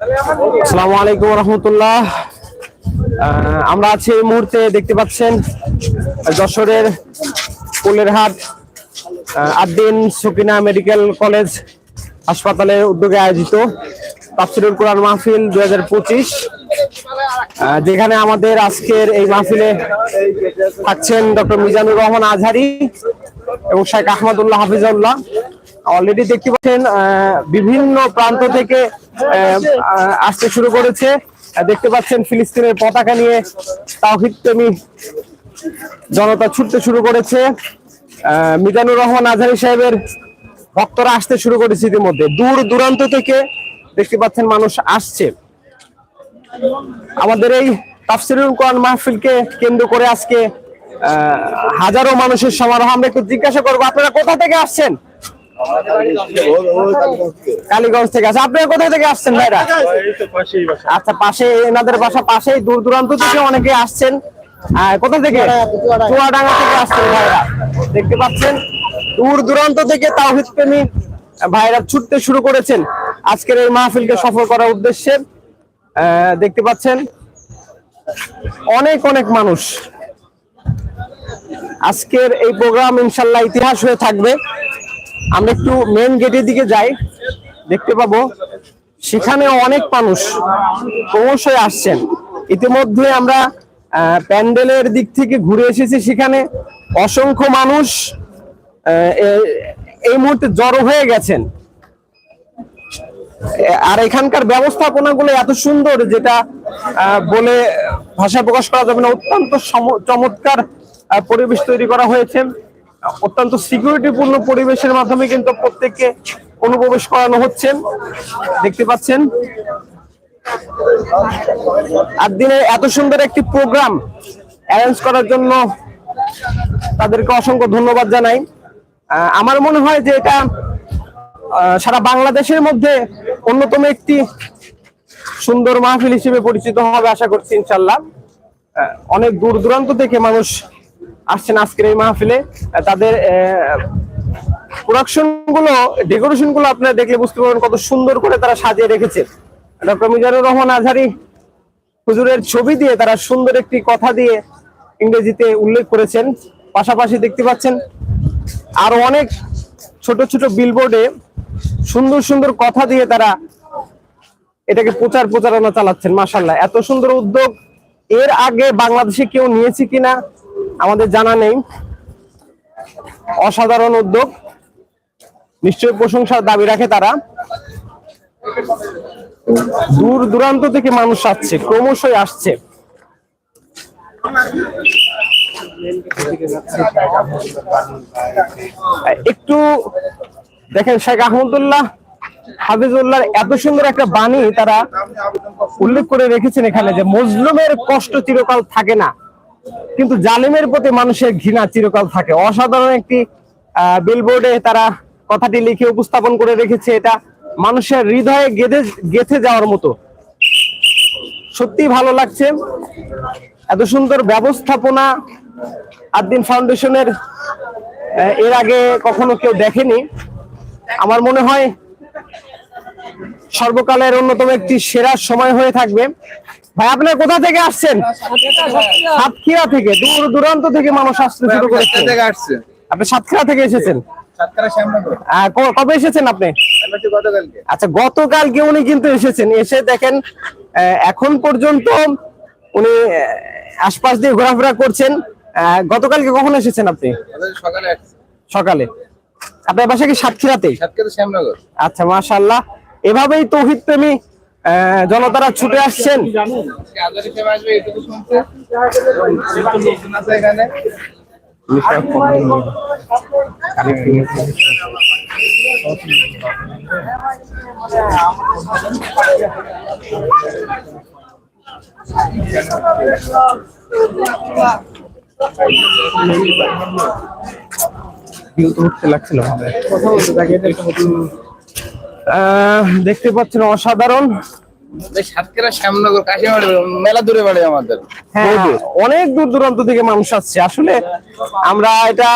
আসসালামু আলাইকুম রহমতুল্লাহ আমরা আছি এই মুহূর্তে দেখতে পাচ্ছেন যশোরের কুলেরহাট আদ্দিন সুকিনা মেডিকেল কলেজ হাসপাতালের উদ্যোগে আয়োজিত তাফসিরুল কোরআন মাহফিল দুই হাজার পঁচিশ। যেখানে আমাদের আজকের এই মাহফিলে থাকছেন ডক্টর মিজানুর রহমান আজহারি এবং শেখ আহমদুল্লাহ হাফিজাউল্লাহ। অলরেডি দেখতে পাচ্ছেন বিভিন্ন প্রান্ত থেকে আসতে শুরু করেছে। দেখতে পাচ্ছেন, ফিলিস্তিনের পতাকা নিয়ে তাওহিদ প্রেমী জনতা ছুটতে শুরু করেছে। মিজানুর রহমান আজহারি সাহেবের ভক্তরা আসতে শুরু করেছে ইতিমধ্যে। দূর দূরান্ত থেকে দেখতে পাচ্ছেন, মানুষ আসছে। আমাদের এই তাফসিরুল কোরআন মাহফিলকে কেন্দ্র করে আজকে হাজারো মানুষের সমারোহ। আমরা একটু জিজ্ঞাসা করব, আপনারা কোথা থেকে আসছেন? কালীগঞ্জ থেকে আচ্ছা আপনারা কোথা থেকে আসছেন ভাইরা? আচ্ছা পাশে এনাদের বাসা পাশেই, দূর দূরান্ত থেকে অনেকে আসছেন। কোথা থেকে? চুয়াডাঙ্গা থেকে আসছেন ভাইরা। দেখতে পাচ্ছেন, দূর দূরান্ত থেকে তাওহিদ প্রেমী ভাইরা ছুটতে শুরু করেছেন আজকের এই মাহফিলকে সফল করার উদ্দেশ্যে। দেখতে পাচ্ছেন, অনেক অনেক মানুষ। আজকের এই প্রোগ্রাম ইনশাল্লাহ ইতিহাস হয়ে থাকবে। আমরা একটু মেন গেটের দিকে যাই, দেখতে পাবো। সেখানে অনেক মানুষ ক্রমশই আসছেন। ইতিমধ্যে আমরা প্যান্ডেলের দিক থেকে ঘুরে এসেছি সেখানে। অসংখ্য মানুষ এই মুহূর্তে জড়ো হয়ে গেছেন। আর এখানকার ব্যবস্থাপনাগুলো এত সুন্দর যেটা বলে ভাষা প্রকাশ করা যাবে না। অত্যন্ত চমৎকার পরিবেশ তৈরি করা হয়েছে। অত্যন্ত সিকিউরিটিপূর্ণ পরিবেশের মাধ্যমে কিন্তু প্রত্যেককে অনুপ্রবেশ করানো হচ্ছে। দেখতে পাচ্ছেন। আর দিনে এত সুন্দর একটি প্রোগ্রাম অ্যারেঞ্জ করার জন্য তাদেরকে অসংখ্য ধন্যবাদ জানাই। আমার মনে হয় যে এটা সারা বাংলাদেশের মধ্যে অন্যতম একটি সুন্দর মাহফিল হিসেবে পরিচিত হবে, আশা করছি ইনশাল্লাহ। অনেক দূর দূরান্ত থেকে মানুষ আসছেন আজকের এই মাহফিলে তাদের প্রোডাকশনগুলো ডেকোরেশনগুলো আপনারা দেখলে বুঝতে পারবেন কত সুন্দর করে তারা সাজিয়ে রেখেছে। ডক্টর মিজানুর রহমান আজহারি হুজুরের ছবি দিয়ে তারা সুন্দর একটি কথা দিয়ে ইংরেজিতে উল্লেখ করেছেন। পাশাপাশি দেখতে পাচ্ছেন আরও অনেক ছোট ছোট বিলবোর্ডে সুন্দর সুন্দর কথা দিয়ে তারা এটাকে প্রচার প্রচারণা চালাচ্ছেন মাসাল্লাহ এত সুন্দর উদ্যোগ, এর আগে বাংলাদেশে কেউ নিয়েছে কিনা আমাদের জানা নেই। অসাধারণ উদ্যোগ। নিশ্চয় প্রশংসার দাবি রাখে তারা। দূর দূরান্ত থেকে মানুষ আসছে, ক্রমশই আসছে। একটু দেখেন, শেখ আহমদুল্লাহ হাফিজুল্লাহ এত সুন্দর একটা বাণী তারা উল্লেখ করে রেখেছেন এখানে যে, মজলুমের কষ্ট চিরকাল থাকে না। কিন্তু জালিমের প্রতি মানুষের ঘৃণা চিরকাল থাকে। অসাধারণ একটি বিলবোর্ডে তারা কথাটি লিখে উপস্থাপন করে রেখেছে এটা। মানুষের হৃদয়ে গেঁথে, গেথে যাওয়ার মতো। সত্যি ভালো লাগছে। এত সুন্দর ব্যবস্থাপনা আদ্দিন ফাউন্ডেশনের এর আগে কখনো কেউ দেখেনি। আমার মনে হয় সর্বকালের অন্যতম একটি সেরা সময় হয়ে থাকবে। ভাই আপনার কোথা থেকে আসছেন? সাতক্ষীরা থেকে দূর দূরান্ত থেকে মানুষ আসতে শুরু করেছে। আপনি সাতক্ষীরা থেকে এসেছেন? কবে এসেছেন আপনি? আচ্ছা গতকালকে উনি কিন্তু এসেছেন। এসে দেখেন এখন পর্যন্ত উনি আশপাশ দিয়ে ঘোরাফেরা করছেন। গতকালকে কখন এসেছেন আপনি? সকালে সকালে। আপনার বাসা কি সাতক্ষীরাতেই? আচ্ছা মাশাল্লাহ এভাবেই তৌহিদ প্রেমী জনতারা ছুটে আসছেন। আজকে আজার হিসেবে দেখতে পাচ্ছেন অসাধারণ। এই সাতক্ষীরা শ্যামনগর কাশিমারি মেলা দূরে বাড়ি আমাদের। হ্যাঁ অনেক দূর দূরান্ত থেকে মানুষ আসছে। আসলে আমরা এটা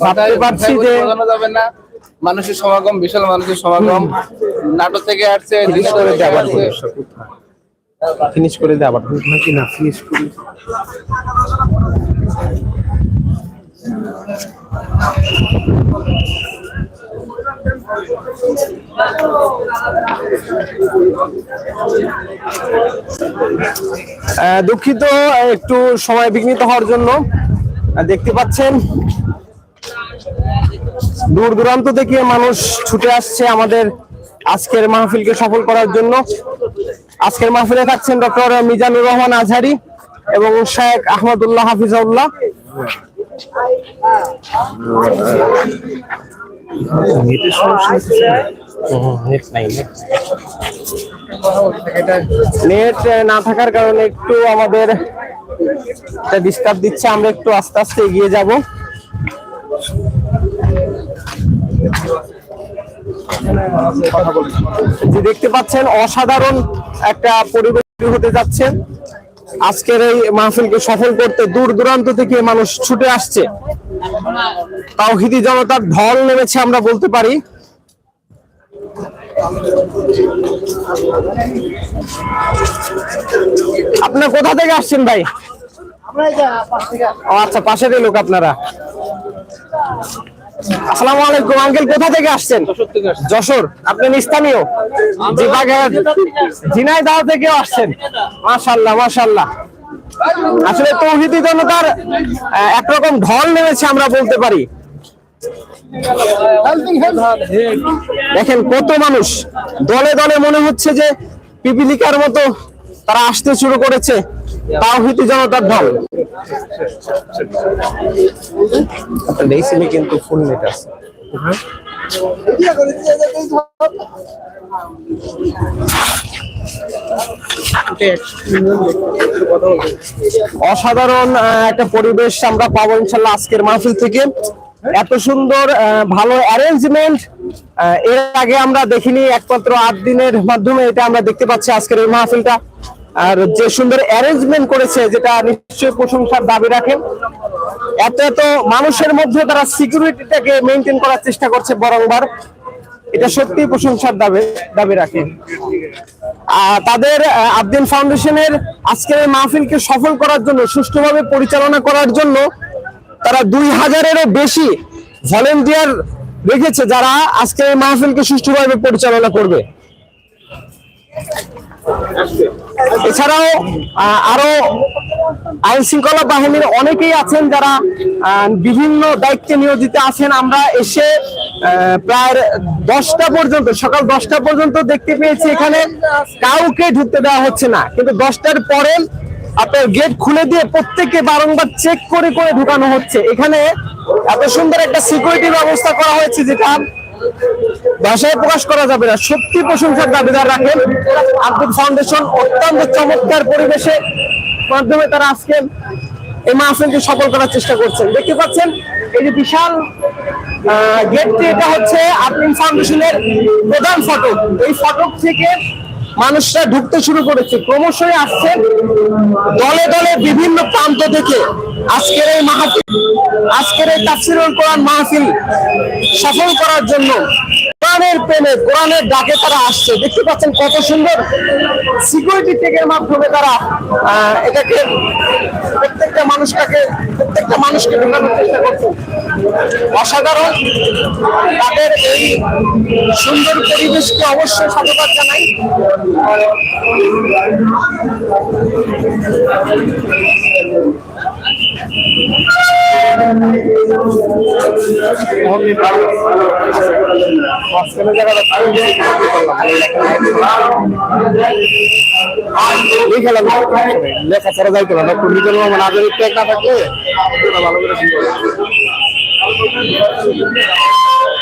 ভাবতে পারছি যে বোঝানো যাবে না। মানুষের সমাগম বিশাল মানুষের সমাগম। নাটক থেকে আসছে ফিনিশ করে দে আবার ফিনিশ করে দে আবার নাকি না ফিনিশ করি। আহ, দুঃখিত, একটু সময় বিঘ্নিত হওয়ার জন্য। দেখতে পাচ্ছেন, দূর দূরান্ত থেকে মানুষ ছুটে আসছে আমাদের আজকের মাহফিলকে সফল করার জন্য। আজকের মাহফিলে থাকছেন ডক্টর মিজানুর রহমান আজহারি এবং শেখ আহমদুল্লাহ হাফিজাউল্লাহ। নেট নেট না থাকার কারণে একটু আমাদের ডিস্টার্ব দিচ্ছে। আমরা একটু আস্তে আস্তে এগিয়ে যাব। যে দেখতে পাচ্ছেন, অসাধারণ একটা পরিবেশ হতে যাচ্ছে। আজকের এই মাহফিলকে সফল করতে দূর দূরান্ত থেকে মানুষ ছুটে আসছে। তাওহিদি জনতার ঢল নেমেছে আমরা বলতে পারি। আপনার কোথা থেকে আসছেন ভাই? আচ্ছা পাশেরই লোক আপনারা। আসসালামু আলাইকুম আঙ্কেল কোথা থেকে আসছেন? যশোর আপনি স্থানীয়? ঝিনাইদহ থেকেও আসছেন? মাশাল্লাহ মাশাল্লাহ। আসলে তৌহিদি জনতার একরকম ঢল নেমেছে আমরা বলতে পারি। দেখেন কত মানুষ। দলে দলে মনে হচ্ছে যে পিপিলিকার মতো তারা আসতে শুরু করেছে। তাওহিদি জনতার ঢল। আপনার এই সিমে কিন্তু ফুল নেট আছে। অসাধারণ একটা পরিবেশ আমরা পাবো ইনশাল্লাহ আজকের মাহফিল থেকে। এত সুন্দর ভালো অ্যারেঞ্জমেন্ট এর আগে আমরা দেখিনি একমাত্র আট দিনের মাধ্যমে এটা আমরা দেখতে পাচ্ছি আজকের এই মাহফিলটা। আর যে সুন্দর অ্যারেঞ্জমেন্ট করেছে, যেটা নিশ্চয়ই প্রশংসার দাবি রাখেন, এত এত মানুষের মধ্যে তারা সিকিউরিটিটাকে মেনটেন করার চেষ্টা করছে বরংবার। এটা সত্যি প্রশংসার দাবি দাবি রাখে। তাদের আবদিন ফাউন্ডেশনের আজকের এই মাহফিলকে সফল করার জন্য, সুষ্ঠুভাবে পরিচালনা করার জন্য তারা দুই হাজারেরও বেশি ভলেন্টিয়ার রেখেছে যারা আজকের এই মাহফিলকে সুষ্ঠুভাবে পরিচালনা করবে। এছাড়াও আরও আইন শৃঙ্খলা বাহিনীর অনেকেই আছেন যারা বিভিন্ন দায়িত্বে নিয়োজিত আছেন। আমরা এসে প্রায় দশটা পর্যন্ত, সকাল দশটা পর্যন্ত দেখতে পেয়েছি এখানে কাউকে ঢুকতে দেওয়া হচ্ছে না। কিন্তু দশটার পরে আপনার গেট খুলে দিয়ে প্রত্যেককে বারংবার চেক করে করে ঢুকানো হচ্ছে। এখানে এত সুন্দর একটা সিকিউরিটির ব্যবস্থা করা হয়েছে যেটা ভাষায় প্রকাশ করা যাবে না। সত্যি প্রশংসার দাবিদার রাখেন। আব্দুল ফাউন্ডেশন অত্যন্ত চমৎকার পরিবেশে মাধ্যমে তারা আজকে এই মাহফিলকে সফল করার চেষ্টা করছেন। দেখতে পাচ্ছেন, এই যে বিশাল গেটটি এটা হচ্ছে আব্দুল ফাউন্ডেশনের প্রধান ফটক। এই ফটক থেকে মানুষরা ঢুকতে শুরু করেছে। ক্রমশই আসছে দলে দলে বিভিন্ন প্রান্ত থেকে আজকের এই মাহফিল, আজকের এই তাফসিরুল কোরআন মাহফিল সফল করার জন্য কোরআনের প্রেমে কোরআনের ডাকে তারা আসছে। দেখতে পাচ্ছেন কত সুন্দর সিকিউরিটি টেকের মাধ্যমে তারা এটাকে প্রত্যেকটা মানুষটাকে, প্রত্যেকটা মানুষকে ঢোকানোর চেষ্টা করছে। অসাধারণ তাদের এই সুন্দর পরিবেশকে অবশ্যই সাধুবাদ জানাই। এই খেলা লেখাপড়া যাইতো না ডক্টর মিজানুর রহমান আজের ট্যাগ না থাকলে ভালো করে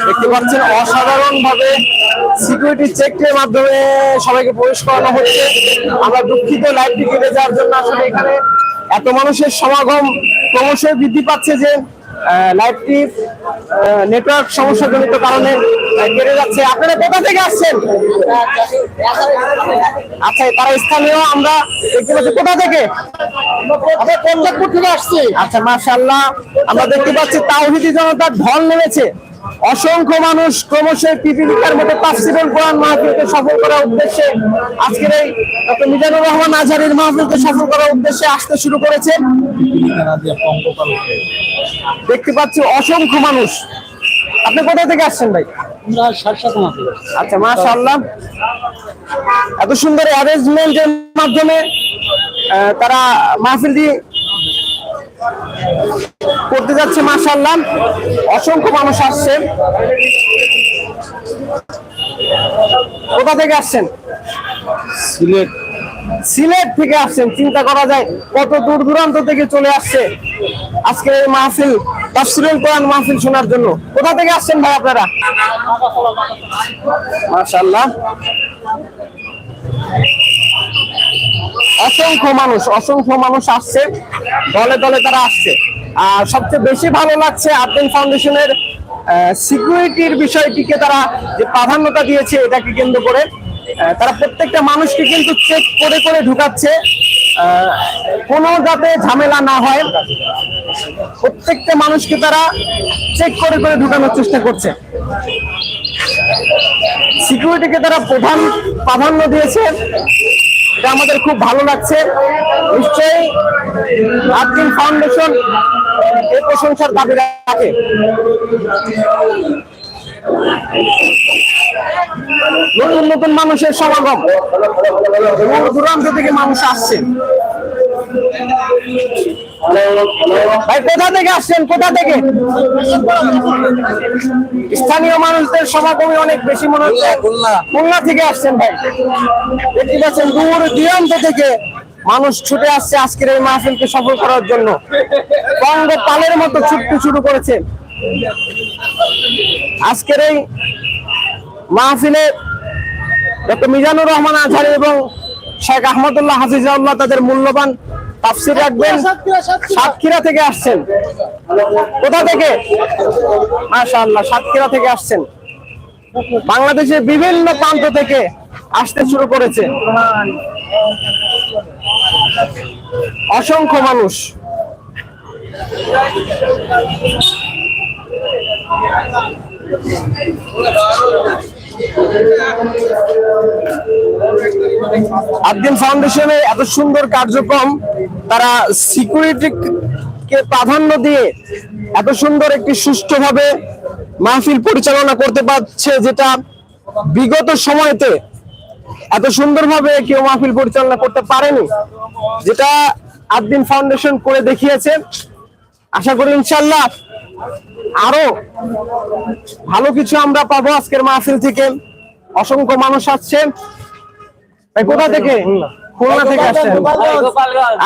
দেখতে পাচ্ছেন অসাধারণ ভাবে সিকিউরিটি চেকের মাধ্যমে সবাইকে প্রবেশ করানো হচ্ছে। আমরা দুঃখিত লাইভটি কেটে যাওয়ার জন্য আসলে এখানে এত মানুষের সমাগম ক্রমশই বৃদ্ধি পাচ্ছে যে লাইভটি নেটওয়ার্ক সমস্যাজনিত কারণে কেটে যাচ্ছে। আপনারা কোথা থেকে আসছেন? আচ্ছা তারা স্থানীয়, আমরা দেখতে পাচ্ছি কোথা থেকে? আমরা পঞ্জাবপুর থেকে আসছি। আচ্ছা মার্শাল্লাহ আমরা দেখতে পাচ্ছি তাওহিদি জনতার ঢল নেমেছে। অসংখ্য মানুষ ক্রমশ পিপিলিকার মতো তাফসিরুল কোরআন মাহফিলকে সফল করার উদ্দেশ্যে আজকের এই ডক্টর মিজানুর রহমান আজহারির মাহফিলকে সফল করার উদ্দেশ্যে আসতে শুরু করেছে। দেখতে পাচ্ছি অসংখ্য মানুষ। আপনি কোথা থেকে আসছেন ভাই? আচ্ছা মাশাআল্লাহ। এত সুন্দর অ্যারেঞ্জমেন্টের মাধ্যমে তারা মাহফিলটি করতে যাচ্ছে মাশাআল্লাহ। অসংখ্য মানুষ আসছে। কোথা থেকে আসছেন? সিলেট। সিলেট থেকে আসছেন। চিন্তা করা যায় কত দূর দূরান্ত থেকে চলে আসছে আজকে এই মাহফিল তাফসিরুল কোরআন মাহফিল শোনার জন্য। কোথা থেকে আসছেন ভাই আপনারা? মাশাআল্লাহ। অসংখ্য মানুষ অসংখ্য মানুষ আসছে। দলে দলে তারা আসছে। আর সবচেয়ে বেশি ভালো লাগছে আর্টেন ফাউন্ডেশনের সিকিউরিটির বিষয়টিকে তারা যে প্রাধান্যতা দিয়েছে এটাকে কেন্দ্র করে। তারা প্রত্যেকটা মানুষকে কিন্তু চেক করে করে ঢুকাচ্ছে। কোনো যাতে ঝামেলা না হয়। প্রত্যেকটা মানুষকে তারা চেক করে করে ঢুকানোর চেষ্টা করছে। সিকিউরিটিকে তারা প্রধান প্রাধান্য দিয়েছে। এটা আমাদের খুব ভালো লাগছে। নিশ্চয়ই আর্থিং ফাউন্ডেশন এই প্রশংসার দাবি রাখে। নতুন নতুন মানুষের সমাগম। দূর দূরান্ত থেকে মানুষ আসছে। ভাই কোথা থেকে আসছেন? কোথা থেকে? স্থানীয় মানুষদের সমাগমে অনেক বেশি মনে হচ্ছে। খুলনা থেকে আসছেন ভাই। দেখতে পাচ্ছেন দূর দূরান্ত থেকে মানুষ ছুটে আসছে আজকের এই মাহফিলকে সফল করার জন্য। বঙ্গ পালের মতো ছুটতে শুরু করেছে। আজকের এই মাহফিলে ডক্টর মিজানুর রহমান আজহারি এবং শেখ আহমদুল্লাহ হাফিজাউল্লাহ তাদের মূল্যবান তাফসির রাখবেন। সাতক্ষীরা থেকে আসছেন। কোথা থেকে? মাশাআল্লাহ সাতক্ষীরা থেকে আসছেন। বাংলাদেশের বিভিন্ন প্রান্ত থেকে আসতে শুরু করেছে। অসংখ্য মানুষ। আদ্দিন ফাউন্ডেশনের এত সুন্দর কার্যক্রম, তারা সিকিউরিটি কে প্রাধান্য দিয়ে এত সুন্দর একটি সুষ্ঠুভাবে মাহফিল পরিচালনা করতে পারছে, যেটা বিগত সময়তে এত সুন্দরভাবে কেউ মাহফিল পরিচালনা করতে পারেনি, যেটা আদ্দিন ফাউন্ডেশন করে দেখিয়েছে। আশা করি ইনশাল্লাহ আরও ভালো কিছু আমরা পাবো আজকের মাহফিল থেকে। অসংখ্য মানুষ আসছেন। ভাই কোথা থেকে? খুলনা। থেকে আসছেন।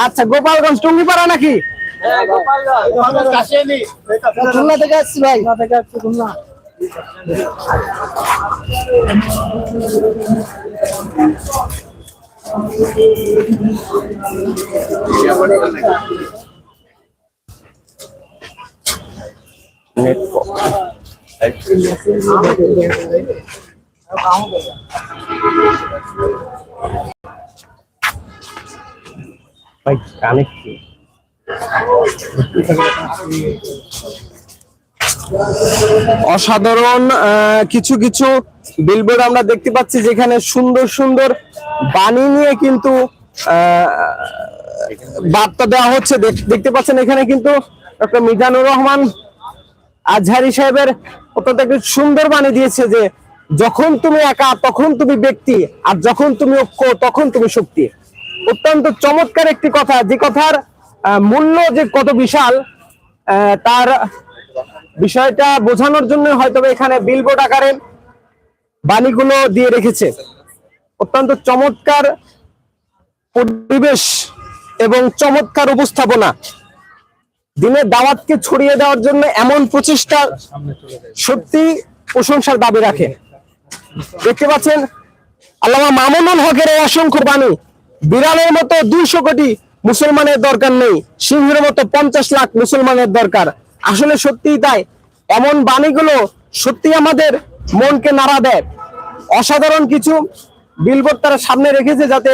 আচ্ছা গোপালগঞ্জ টুঙ্গিপাড়া নাকি? খুলনা থেকে আসছি ভাই। ভাই কানেক্ট অসাধারণ কিছু কিছু বিলবোর্ড আমরা দেখতে পাচ্ছি যেখানে সুন্দর সুন্দর বাণী নিয়ে কিন্তু বার্তা দেওয়া হচ্ছে। দেখ- দেখতে পাচ্ছেন এখানে কিন্তু ডক্টর মিজানুর রহমান আজহারি সাহেবের অত্যন্ত একটি সুন্দর বাণী দিয়েছে যে যখন তুমি একা, তখন তুমি ব্যক্তি, আর যখন তুমি ঐক্য, তখন তুমি শক্তি। অত্যন্ত চমৎকার একটি কথা, যে কথার মূল্য যে কত বিশাল তার বিষয়টা বোঝানোর জন্য হয়তো এখানে বিলবোর্ড আকারে বাণীগুলো দিয়ে রেখেছে। অত্যন্ত চমৎকার পরিবেশ এবং চমৎকার উপস্থাপনা। দিনের দাওয়াতকে ছড়িয়ে দেওয়ার জন্য এমন প্রচেষ্টা সত্যি প্রশংসার দাবি রাখে। দেখতে পাচ্ছেন, আল্লামা মামুনুল হকের এই অসংখ্য বাণী, বিড়ালের মতো দুইশো কোটি মুসলমানের দরকার নেই, সিংহের মতো পঞ্চাশ লাখ মুসলমানের দরকার। আসলে সত্যিই তাই, এমন বাণীগুলো সত্যি আমাদের মনকে নাড়া দেয়। অসাধারণ কিছু বিলবোর্ড তারা সামনে রেখেছে যাতে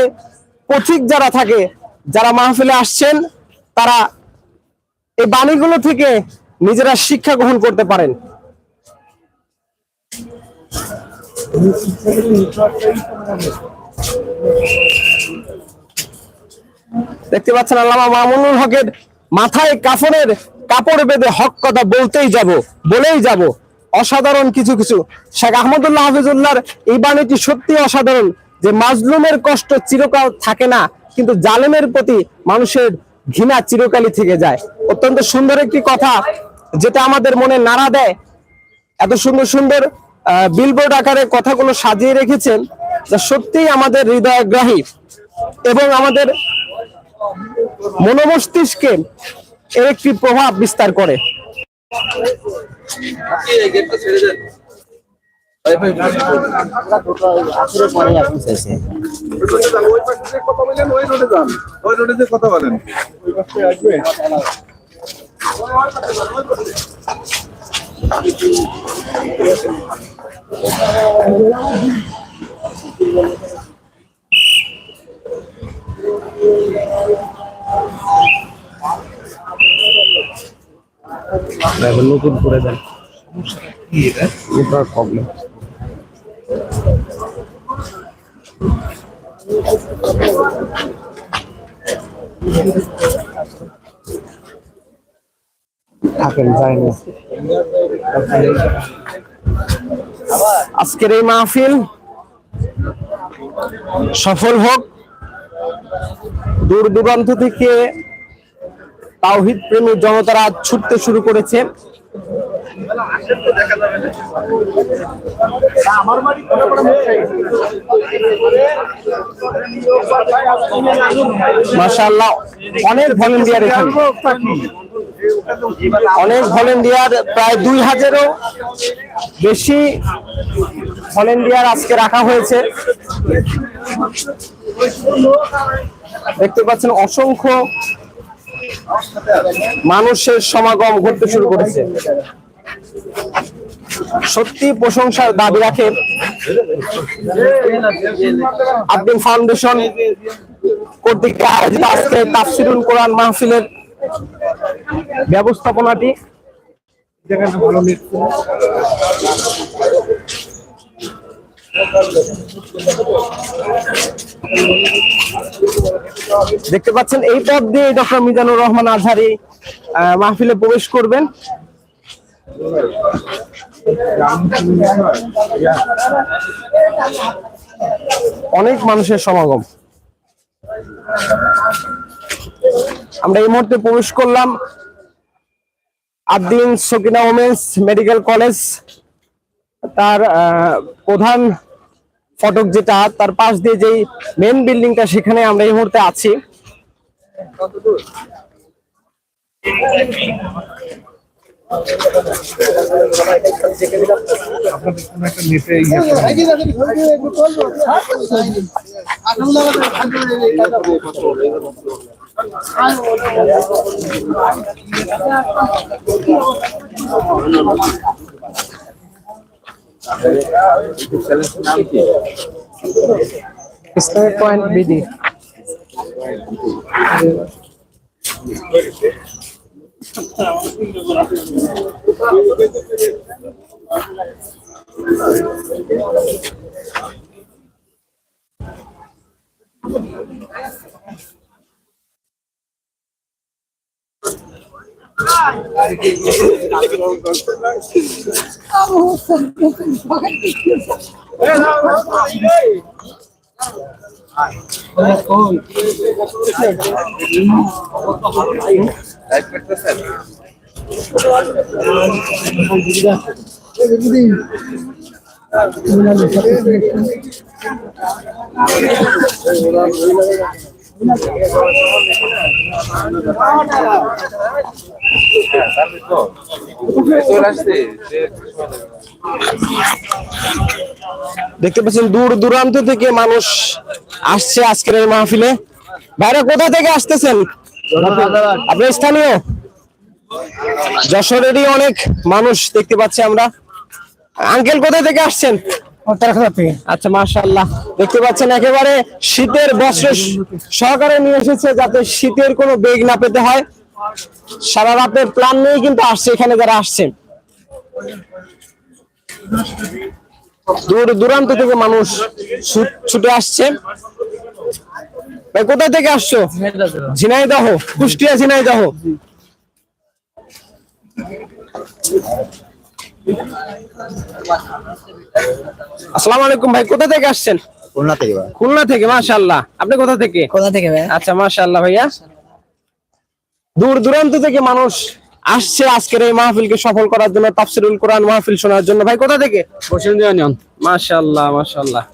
পথিক যারা থাকে, যারা মাহফিলে আসছেন, তারা এই বাণীগুলো থেকে নিজেরা শিক্ষা গ্রহণ করতে পারেন। দেখতে পাচ্ছেন আল্লামা মামুনুল হকের মাথায় কাফনের কাপড় বেঁধে হক কথা বলতেই যাব, বলেই যাব। অসাধারণ কিছু কিছু। শেখ আহমদুল্লাহ হাফিজুল্লাহর এই বাণীটি সত্যি অসাধারণ যে মাজলুমের কষ্ট চিরকাল থাকে না, কিন্তু জালেমের প্রতি মানুষের ঘৃণা চিরকালই থেকে যায়। অত্যন্ত সুন্দর একটি কথা যেটা আমাদের মনে নাড়া দেয়। এত সুন্দর সুন্দর বিলবোর্ড আকারে কথাগুলো সাজিয়ে রেখেছেন যা সত্যিই আমাদের হৃদয়গ্রাহী এবং আমাদের মনোমস্তিষ্কে এর একটি প্রভাব বিস্তার করে। কথা বলেন নতুন করে দেন নেটওয়ার্ক প্রবলেম থাকেন আজকের এই মাহফিল সফল হোক, দূর দূরান্ত থেকে তাওহিদ প্রেমী জনতারা ছুটতে শুরু করেছে। মাশাআল্লাহ, অনেক ভলেন্টিয়ার অনেক ভলেন্টিয়ার প্রায় দুই হাজারও বেশি ভলেন্টিয়ার আজকে রাখা হয়েছে। দেখতে পাচ্ছেন, অসংখ্য মানুষের সমাগম ঘটতে শুরু করেছে। সত্যি প্রশংসার দাবি রাখে আব্দুল ফাউন্ডেশন কর্তৃক আজকে তাফসিরুল কোরআন মাহফিলের ব্যবস্থাপনাটি। দেখতে পাচ্ছেন, এই পথ দিয়ে ডক্টর মিজানুর রহমান আজহারি মাহফিলে প্রবেশ করবেন। অনেক মানুষের সমাগম। আমরা এই মুহূর্তে প্রবেশ করলাম Addin Sakina women's medical college. তার প্রধান ফটক যেটা, তার পাশ দিয়ে যেই মেন বিল্ডিংটা সেখানে আমরা এই মুহূর্তে আছি। इसमें पॉइंट बीडी Ah, দেখতে পাচ্ছেন দূর দূরান্ত থেকে মানুষ আসছে আজকের মাহফিলে। বাইরে কোথা থেকে আসতেছেন? আপনি স্থানীয়? যশোরেরই অনেক মানুষ দেখতে পাচ্ছি আমরা। আঙ্কেল কোথা থেকে আসছেন? আচ্ছা মাশাআল্লাহ। দেখতে পাচ্ছেন একেবারে শীতের বস্ত্র সহকারে নিয়ে এসেছে যাতে শীতের কোনো বেগ না পেতে হয়। সারা রাতের প্ল্যান নিয়ে কিন্তু আসছে এখানে যারা আসছেন। দূর দূরান্ত থেকে মানুষ ছুট- ছুটে আসছে। ভাই কোথা থেকে আসছো? ঝিনাইদহ কুষ্টিয়া ঝিনাইদহ। আসসালামু আলাইকুম ভাই কোথা থেকে আসছেন? খুলনা থেকে ভাই। খুলনা থেকে মাশাআল্লাহ। আপনি কোথা থেকে? কোথা থেকে ভাই? আচ্ছা মাশাআল্লাহ ভাইয়া। দূর দূরান্ত থেকে মানুষ আসছে আজকের এই মাহফিলকে সফল করার জন্য তাফসিরুল কোরআন মাহফিল শোনার জন্য। ভাই কোথা থেকে? বসিরহাট ইউনিয়ন মাশাআল্লাহ মাশাআল্লাহ।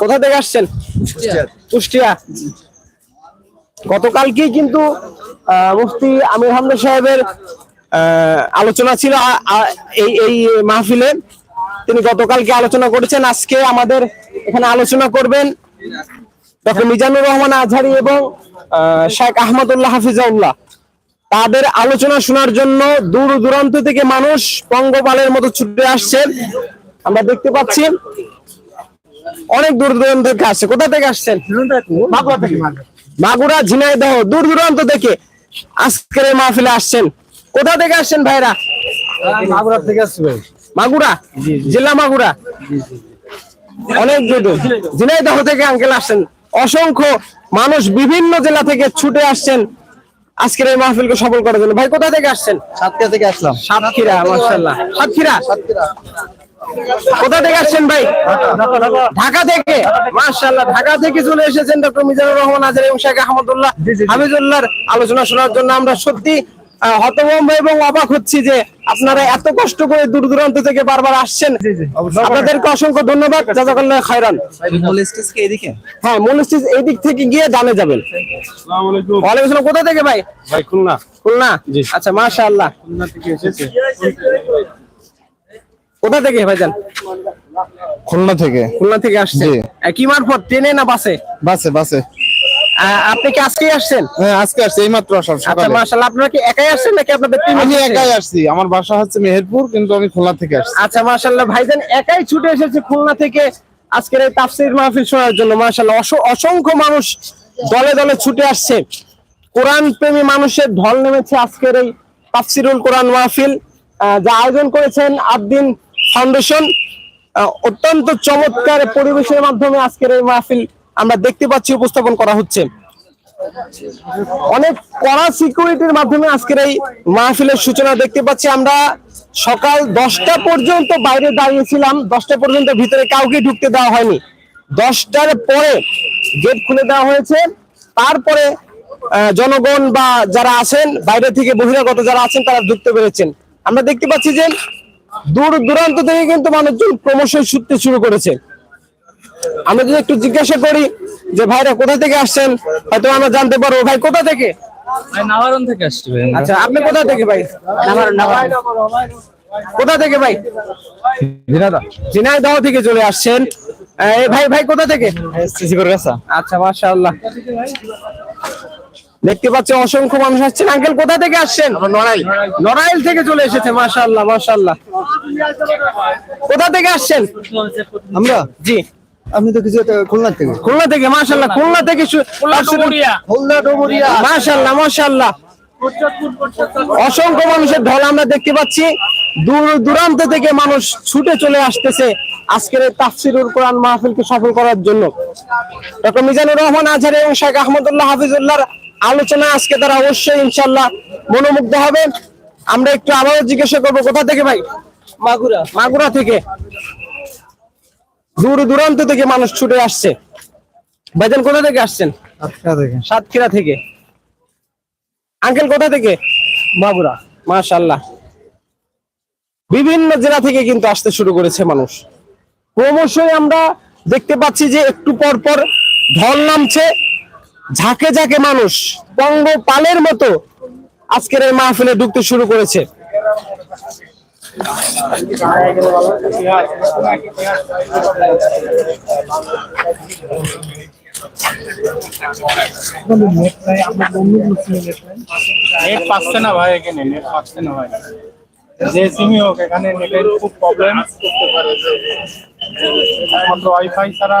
কোথা থেকে আসছেন? কুষ্টিয়া। গতকালকেই কিন্তু মুফতি আমির হামদা সাহেবের আলোচনা ছিল এই এই মাহফিলে। তিনি গতকালকে আলোচনা করেছেন আজকে আমাদের এখানে আলোচনা করবেন ডক্টর মিজানুর রহমান আজহারি এবং আহ, শেখ আহমদুল্লাহ হাফিজাউল্লাহ। তাদের আলোচনা শোনার জন্য দূর দূরান্ত থেকে মানুষ পঙ্গপালের মতো ছুটে আসছে আমরা দেখতে পাচ্ছি অনেক দূর দূরান্ত থেকে আসছে। কোথা থেকে আসছেন? মাগুরা ঝিনাইদহ। দূর দূরান্ত থেকে আজকের এই মাহফিলে আসছেন। কোথা থেকে আসছেন ভাইরা? মাগুরা থেকে আসছি মাগুরা? জেলা মাগুরা? অনেক দূর দূর। ঝিনাইদহ থেকে আঙ্কেল আসছেন। অসংখ্য মানুষ বিভিন্ন জেলা থেকে ছুটে আসছেন আজকের এই মাহফিলকে সফল করার জন্য। ভাই কোথা থেকে আসছেন? সাতক্ষীরা থেকে আসলাম। সাতক্ষীরা মাশাআল্লাহ। সাতক্ষীরা। কোথা থেকে আসছেন ভাই? ঢাকা থেকে? মাশাআল্লাহ ঢাকা থেকে চলে এসেছেন ডক্টর মিজানুর রহমান আজহার এবং শেখ আহমদুল্লাহ হামিদুল্লাহর আলোচনা শোনার জন্য আমরা সত্যি হতভম্ব এবং অবাক হচ্ছি যে আপনারা এত কষ্ট করে দূর দূরান্ত থেকে বারবার আসছেন। আপনাদেরকে অসংখ্য ধন্যবাদ। জাজাকাল্লাহ খায়রান। হ্যাঁ মূল স্টেজ এই দিক থেকে গিয়ে ডানে যাবেন। ওয়ালাইকুম আসসালাম। কোথা থেকে ভাই? ভাই খুলনা। খুলনা? আচ্ছা মাশাআল্লাহ। খুলনা থেকে এসেছে। কোথা থেকে ভাইজান? খুলনা থেকে। খুলনা থেকে। আহ, কি মারফত ট্রেনে না বাসে? বাসে বাসে। আপনি কি আজকেই আসছেন? হ্যাঁ আজকে আসছি এই মাত্র আসার আচ্ছা সকালে। মাশাআল্লাহ আপনারা কি একাই আসছেন নাকি আপনাদের টিম আমি একাই আসছি আমার বাসা হচ্ছে মেহেরপুর কিন্তু আমি খুলনা থেকে আসছি। আচ্ছা মাশাআল্লাহ ভাইজান একাই ছুটে এসেছে খুলনা থেকে আজকের এই তাফসীর মাহফিল শোনার জন্য। মাশাআল্লাহ অসংখ্য মানুষ দলে দলে ছুটে আসছে। কোরআন প্রেমী মানুষের ঢল নেমেছে আজকের এই তাফসিরুল কোরআন মাহফিল। যা আয়োজন করেছেন আদ্দিন ফাউন্ডেশন অত্যন্ত চমৎকার পরিবেশের মাধ্যমে আজকের এই মাহফিল আমরা দেখতে পাচ্ছি, উপস্থাপন করা হচ্ছে। অনেক কড়া সিকিউরিটির মাধ্যমে আজকের এই মাহফিলের সূচনা দেখতে পাচ্ছি। আমরা সকাল দশটা পর্যন্ত বাইরে দাঁড়িয়েছিলাম, দশটা পর্যন্ত ভিতরে কাউকে ঢুকতে দেওয়া হয়নি। দশটার পরে গেট খুলে দেওয়া হয়েছে। তারপরে জনগণ বা যারা আছেন, বাইরে থেকে বহিরাগত যারা আছেন, তারা ঢুকতে পেরেছেন। আমরা দেখতে পাচ্ছি যে দূর দূরান্ত থেকে কিন্তু মানুষজন ক্রমশই ছুটতে শুরু করেছে। আমরা যদি একটু জিজ্ঞাসা করি যে ভাইরা কোথা থেকে আসছেন হয়তো আমরা জানতে পারব। ভাই কোথা থেকে? ভাই থেকে আসছি আচ্ছা আপনি কোথা থেকে ভাই? কোথা থেকে ভাই? ঝিনাইদহ। থেকে চলে আসছেন। ভাই ভাই কোথা থেকে? আচ্ছা মাশাআল্লাহ। দেখতে পাচ্ছি অসংখ্য মানুষ আসছেন। আঙ্কেল কোথা থেকে আসছেন? নড়াইল। নড়াইল থেকে চলে এসেছে মাশাআল্লাহ মাশাআল্লাহ। কোথা থেকে আসছেন? আমরা? জি। আমি তো কিছু খুলনা থেকে। খুলনা থেকে মাশাআল্লাহ খুলনা থেকে খুলনা ডুমুরিয়া। মাশাআল্লাহ মাশাআল্লাহ। অসংখ্য মানুষের ঢল আমরা দেখতে পাচ্ছি। দূর দূরান্ত থেকে মানুষ ছুটে চলে আসতেছে আজকের এই তাফসিরুল কোরআন মাহফিলকে সফল করার জন্য। ডক্টর মিজানুর রহমান আজহার এবং শেখ আহমদুল্লাহ হাফিজুল্লাহর আলোচনা আজকে তারা অবশ্যই ইনশাল্লাহ মনোমুগ্ধ হবে। আমরা একটু আবারও জিজ্ঞাসা করব কোথা থেকে ভাই? মাগুরা। মাগুরা থেকে। দূর দূরান্ত থেকে মানুষ ছুটে আসছে। ভাইজান কোথা থেকে আসছেন? সাতক্ষীরা থেকে। আঙ্কেল কোথা থেকে? মাগুরা। মাশাল্লাহ বিভিন্ন জেলা থেকে কিন্তু আসতে শুরু করেছে মানুষ। ক্রমশই আমরা দেখতে পাচ্ছি যে একটু পর পর ঢল নামছে। ঝাঁকে ঝাঁকে মানুষ পঙ্গপালের মতো আজকের এই মাহফিলে ঢুকতে শুরু করেছে। নেট পাচ্ছে না ভাই এখানে, নেট পাচ্ছে না ভাই। যে হোক, এখানে নেটের খুব প্রবলেম মাত্র ওয়াইফাই ছাড়া